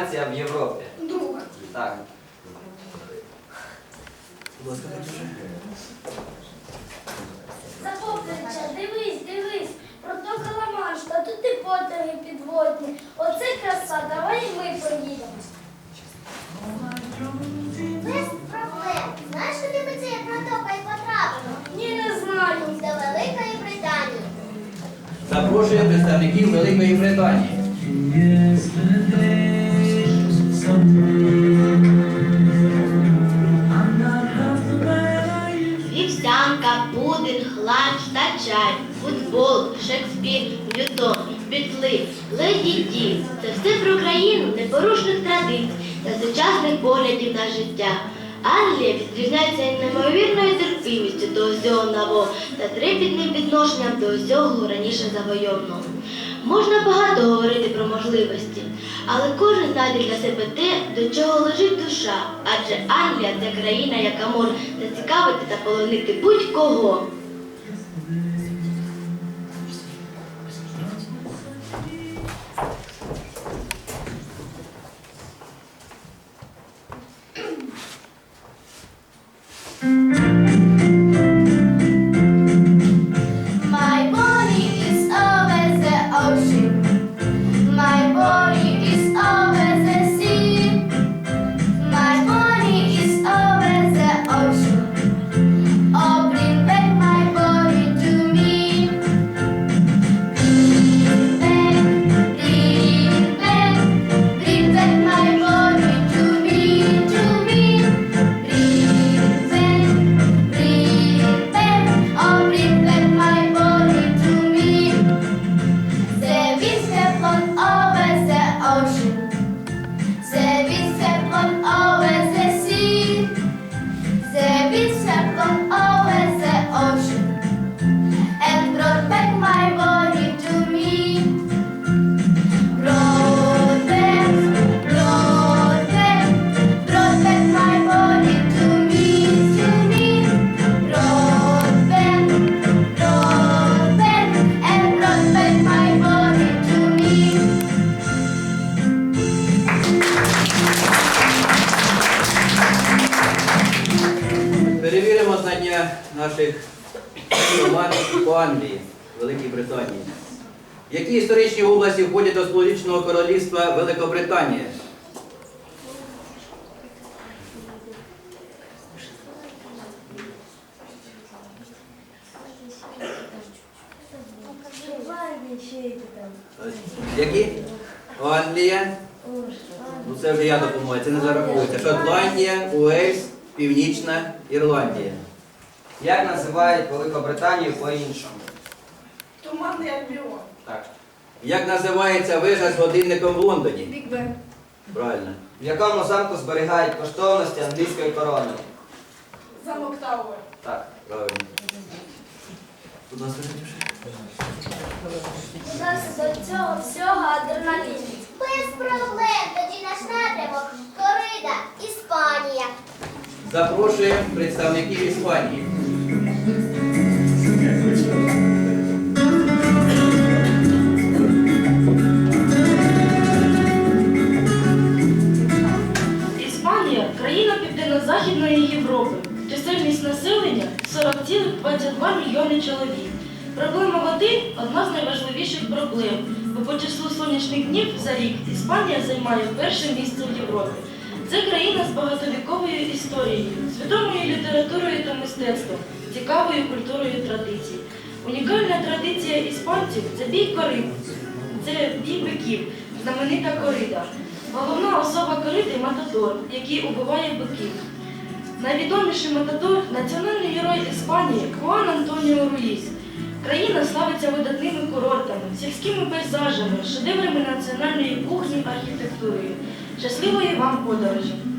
Нація в Європі. Друга. Так. Захопленча, дивись, дивись, протока Ла-Манш, та тут і потяги підводні. Оце краса, давай і ми поїдемо. Без проблем. Знаєш, куди ми цією протокою потрапимо? Ні, не знаю. До Великої Британії. Запрошує представників Великої Британії. Вівсянка, пудинг, ланч та чай, футбол, Шекспір, Ньютон, Бітли, Леді Ді. Це все про країну непорушних традицій та сучасних поглядів на життя. Англія відрізняється неймовірною терпимістю до усього нового та трепітним відношенням до усього раніше завойовного. Можна багато говорити про можливості, але кожен знайде для себе те, до чого лежить душа. Адже Англія це країна, яка може зацікавити та полонити будь-кого. Наших команд по Англії, Великій Британії. Які історичні області входять до Сполученого Королівства Великобританія? Які? Англія. Ну це вже я допомагаю, це не зарахується. Шотландія, Уельс, Північна Ірландія. Як називають Великобританію по-іншому? Туманний альбіон. Так. Як називається вежа з годинником в Лондоні? Біг Бен. Правильно. В якому замку зберігають коштовності англійської корони? Замок Тауер. Так. Правильно. Будь ласка, У нас до цього всього адреналін. Без проблем. Тоді наш напрямок Корида, Іспанія. Запрошуємо представників Іспанії. Іспанія країна Південно-Західної Європи. Чисельність населення 40,22 мільйони чоловік. Проблема води одна з найважливіших проблем, бо по числу сонячних днів за рік Іспанія займає перше місце в Європі. Це країна з багатовіковою історією, з відомою літературою та мистецтвом, цікавою культурою традицій. Унікальна традиція іспанців це бій корид. Це бій биків, знаменита корида. Головна особа кориди матадор, який убиває биків. Найвідоміший матадор національний герой Іспанії Хуан Антоніо Руїс. Країна славиться видатними курортами, сільськими пейзажами, шедеврами національної кухні, архітектурою. Щасливої вам подорожі!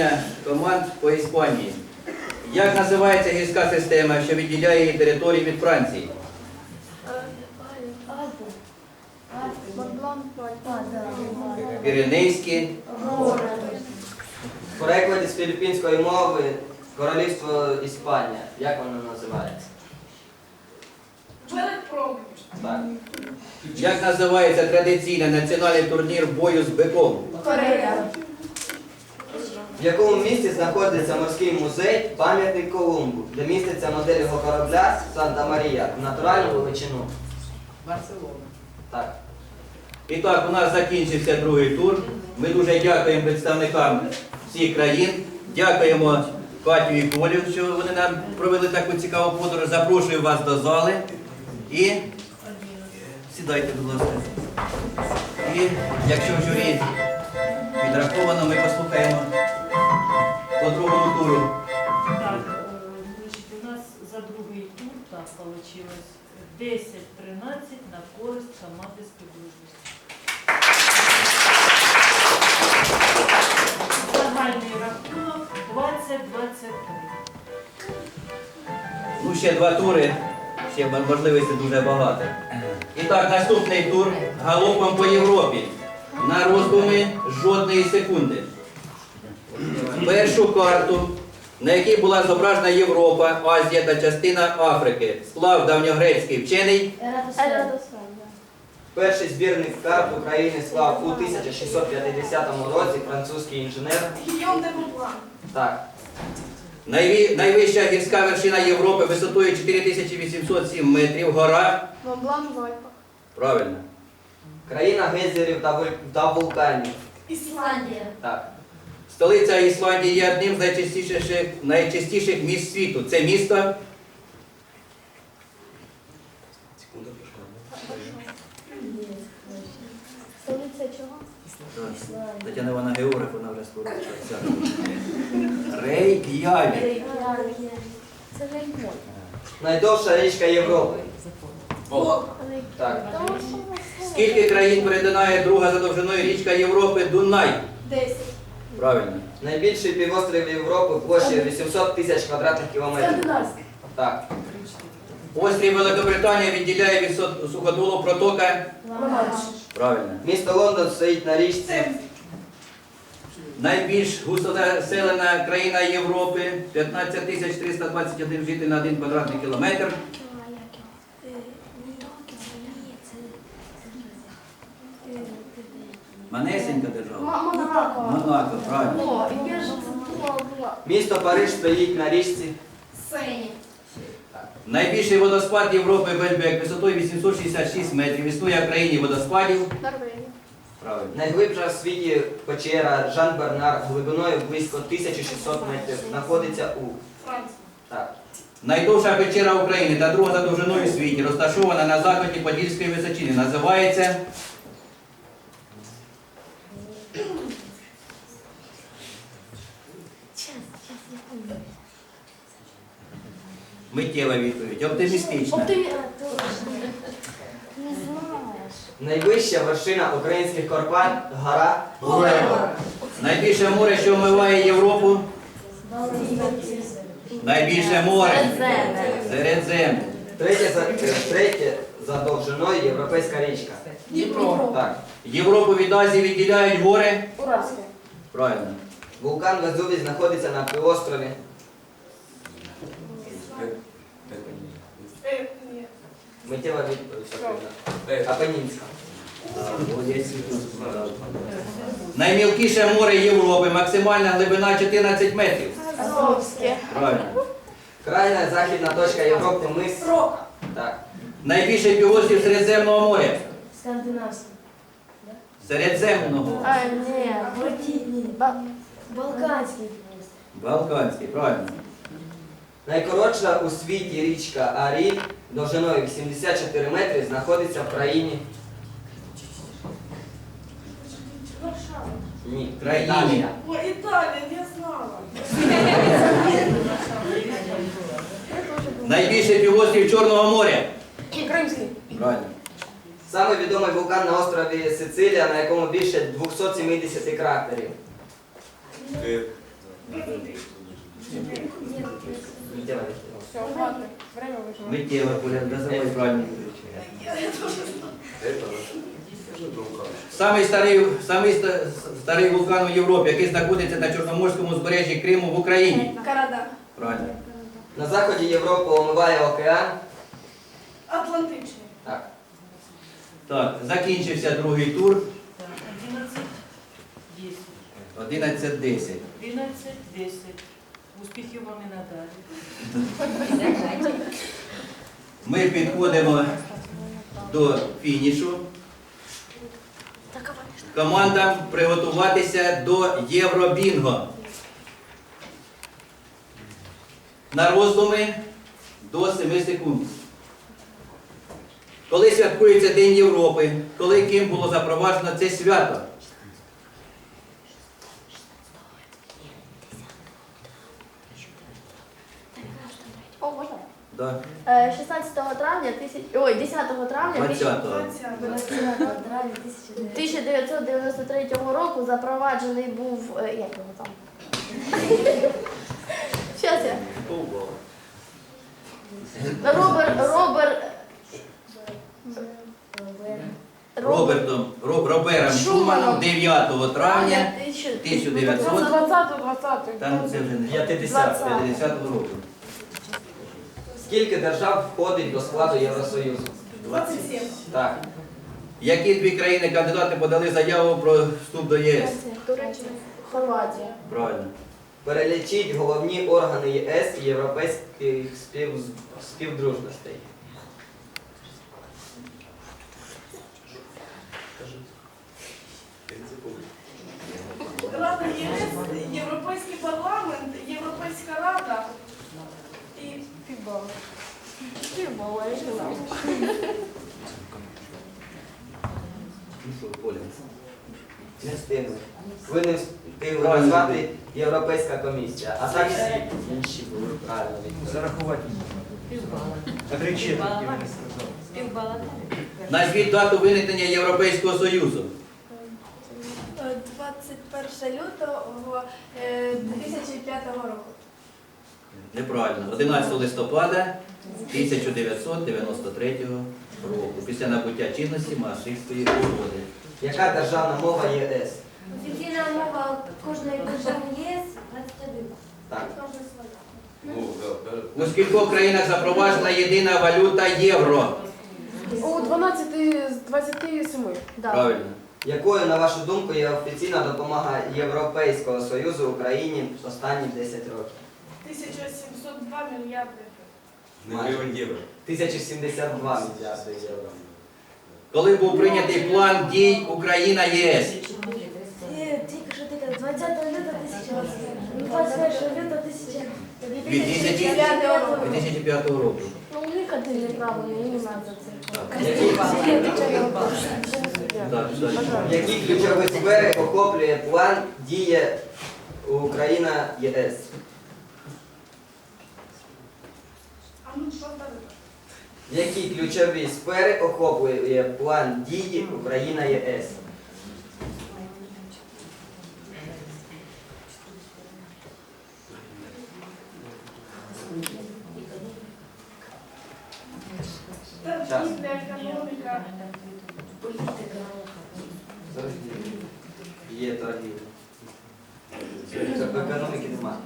змагання команд по Іспанії. Як називається гірська система, що відділяє її території від Франції? Піренейські. В перекладі з філіппінської мови Королівство Іспанія. Як воно називається? Так. Як називається традиційний національний турнір бою з биком? Корея. В якому місті знаходиться морський музей пам'ятник Колумбу, де міститься модель його корабля Санта Марія в натуральну величину? Барселона. Так. І так, у нас закінчився другий тур. Ми дуже дякуємо представникам всіх країн. Дякуємо Катю і Колю, що вони нам провели таку цікаву подорож. Запрошую вас до зали. І сідайте, будь ласка. І якщо в журі відраховано, ми послухаємо по другому туру. Так, е, значить, у нас за другий тур так получилось 10-13 на користь команди з підружності. Загальний рахунок 20-23. Ну, ще два тури, ще можливостей дуже багато. І так, наступний тур галопом по Європі. На роздуми жодної секунди. Першу карту, на якій була зображена Європа, Азія та частина Африки, склав давньогрецький вчений. Перший збірник карт України склав у 1650 році французький інженер. Так. Найві- Найвища гірська вершина Європи висотою 4807 метрів. Гора. Правильно. Країна гейзерів та вуль- та вулканів. Ісландія. Так. Столиця Ісландії є одним з найчастіших, найчастіших міст світу. Це місто. Столиця чого? Тетяна Івана географ, вона вже скоро. Рейк'явік. Це мой. Найдовша річка Європи. Так. Скільки країн перетинає друга за довжиною річка Європи Дунай? Десять. Правильно. Найбільший півострів Європи площею 800 тисяч квадратних кілометрів. Скандинавська. Так. Острів Великобританія відділяє від со- суходолу протока. Ла-Манш. Правильно. Місто Лондон стоїть на річці. Найбільш густонаселена країна Європи 15 тисяч 321 житель на 1 квадратний кілометр. Манесенька держава. Монако. Монако, правильно. О, і я ж була, була. Місто Париж стоїть на річці. Сені. Найбільший водоспад Європи Бельбек висотою 866 метрів. Існує в країні водоспадів. Норвегія. Правильно. Найглибша в світі печера Жан Бернар глибиною близько 1600 метрів знаходиться у Франція. так. Найдовша печера України та друга за довжиною у світі, розташована на заході Подільської височини. Називається миттєва відповідь. Оптимістична. Оптимі... Не знаєш. Найвища вершина українських Карпат гора Найбільше море, що вмиває Європу. Найбільше море. Середземне. Третє за, третє за довжиною європейська річка. Дніпро. Так. Європу від Азії відділяють гори. Уральська. Правильно. Вулкан Везувій знаходиться на півострові. Миттєва відповідь. Софіна. Апенінська. Наймілкіше море Європи, максимальна глибина 14 метрів. Азовське. Правильно. Крайня західна точка Європи мис. Рок. Так. Найбільший півострів Середземного моря. Скандинавська. Середземного. А, ні. Балканський. Балканський, правильно. Найкоротша у світі річка Арі довжиною 84 метри знаходиться в країні. Варшава. Ні. В країні. Італія. Ой, Италия, я знала. Найбільший півострів Чорного моря. Кримський. Правильно. Саме відомий вулкан на острові Сицилія, на якому більше 270 кратерів. Миттєва відповідь. Миттєва, Коля, називай правильно. Самий старий, самий ста- старий вулкан у Європі, який знаходиться на Чорноморському узбережжі Криму в Україні. Карада. Правильно. На заході Європи омиває океан. Атлантичний. Так. Так, закінчився другий тур. Так, 11, 10. 11-10. 12, 10. Успіхів вам і надалі. Ми підходимо до фінішу. Командам приготуватися до Євробінго. На роздуми до 7 секунд. Коли святкується День Європи, коли ким було запроваджено це свято? О, можна? Е, 16 травня, тисяч... Ой, 10 травня 20-го. 20 травня 1990 1993 року запроваджений був. е, Як його там? Щас я. Робер, Робер. Робертом Роб, Робером Шуманом 9 травня 1900 та ну, це вже не 50. 50 року. Скільки держав входить до складу Євросоюзу? 27. Так. Які дві країни-кандидати подали заяву про вступ до ЄС? Хорватія. Правильно. Перелічіть головні органи ЄС і європейських спів... співдружностей. Рада ЄС, Європейський парламент, Європейська рада Знав. Ну що, Коля? Не встигли. Ви не встигли назвати Європейська комісія. А так всі інші були правильно. Зарахувати. Півбала. Півбала. Назвіть дату виникнення Європейського Союзу. 21 лютого е, 2005 року. Неправильно. 11 листопада 1993 року. Після набуття чинності Маастрихтської угоди. Яка державна мова ЄС? Офіційна мова кожної держави ЄС 21. Так. Кожна своя. У скількох країнах запроваджена єдина валюта євро? У 12 з 27. Да. Правильно. Якою, на вашу думку, є офіційна допомога Європейського Союзу Україні останні 10 років? 1702 мільярди. Мільйон євро. 1072 мільярди євро. Коли був прийнятий план дій Україна ЄС? Тільки що тільки 20 лютого 21 лютого 2005 року. Ну, у них один неправильно, і не надо це. Які, які ключові сфери охоплює план діє Україна ЄС? А ну що далі? Які ключові сфери охоплює план дії Україна ЄС? Економіка. Є торгівля. Економіки немає.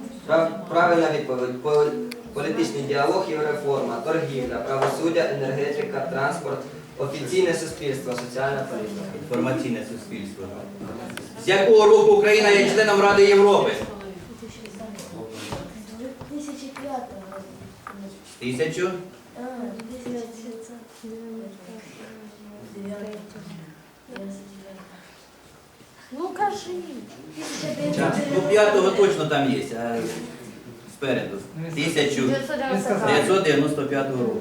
Правильна відповідь. Пол- Політичний діалог і реформа, торгівля, правосуддя, енергетика, транспорт, офіційне суспільство, соціальна політика. Інформаційне суспільство. З якого року Україна є членом Ради Європи? 2005 З Тисячу. Ну кажи. Ну, п'ятого точно там є, спереду. 1995 року.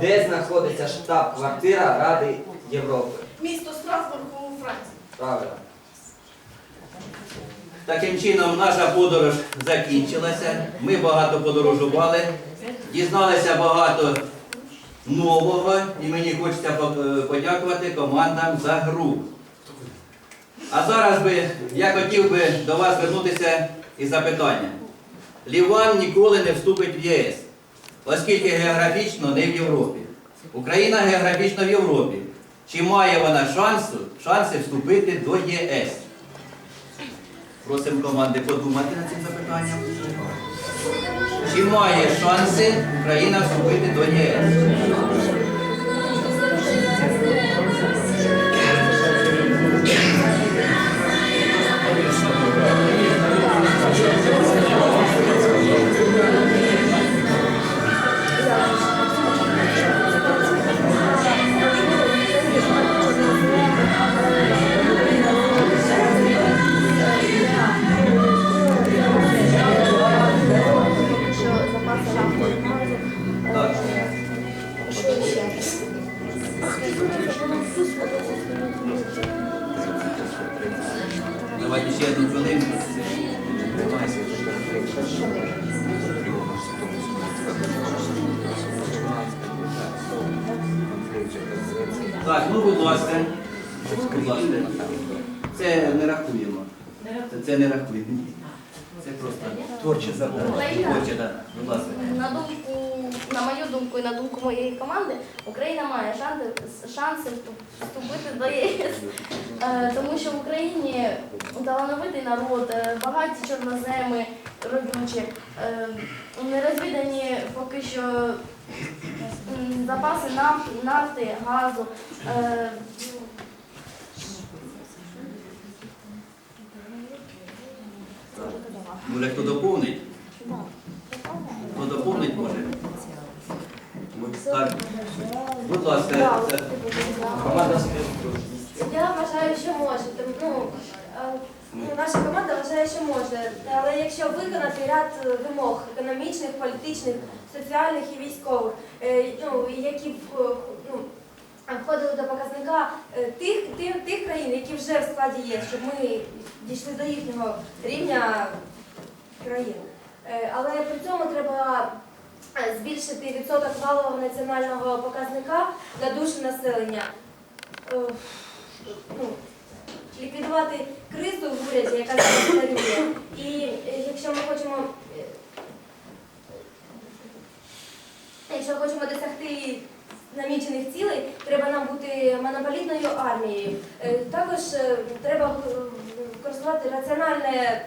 Де знаходиться штаб-квартира Ради Європи? Місто Страсбург у Франції. Правильно. Таким чином, наша подорож закінчилася. Ми багато подорожували, дізналися багато нового, і мені хочеться подякувати командам за гру. А зараз би я хотів би до вас звернутися із запитанням. Ліван ніколи не вступить в ЄС, оскільки географічно не в Європі. Україна географічно в Європі. Чи має вона шансу, шанси вступити до ЄС? Просимо команди подумати над цим запитанням. Чи має шанси Україна вступити до ЄС? Давайте ще одну хвилинку. Так, ну будь ласка. Будь ласка. Це не рахуємо. Це, це не рахуємо. Це просто творче завдання. Творче, так. Будь ласка. На думку, на мою думку і на думку моєї команди, Україна має шанси, шанси вступити до ЄС. Е, Тому що в Україні талановитий народ, е, багаті чорноземи, родючі, е, нерозвідані поки що запаси нафти, нафти газу. Може хто доповнить? Хто доповнить може? Так. Будь ласка. це- Команда Я вважаю, що може. Ну, ну, наша команда вважає, що може. Але якщо виконати ряд е, вимог економічних, політичних, соціальних і військових, е, ну, які е, ну, входили до показника тих, тих, тих країн, які вже в складі є, щоб ми дійшли до їхнього рівня країн. Але при цьому треба збільшити відсоток валового національного показника на душу населення. Ну, ліквідувати кризу в уряді, яка зараз. І е, якщо ми хочемо, е, якщо хочемо досягти намічених цілей, треба нам бути монополітною армією. Е, Також треба використовувати раціональне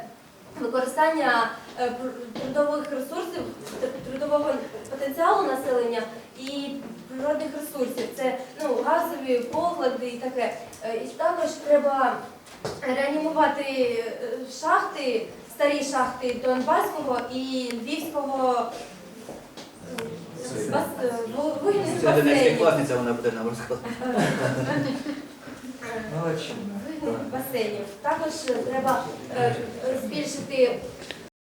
використання трудових ресурсів, трудового потенціалу населення і природних ресурсів. Це ну, газові поклади і таке. Е, І також треба реанімувати е, шахти, старі шахти Донбаського і Львівського е, е, вугільних басейнів. класниця, вона буде нам розказувати. Вугільних басейнів. Також треба е, збільшити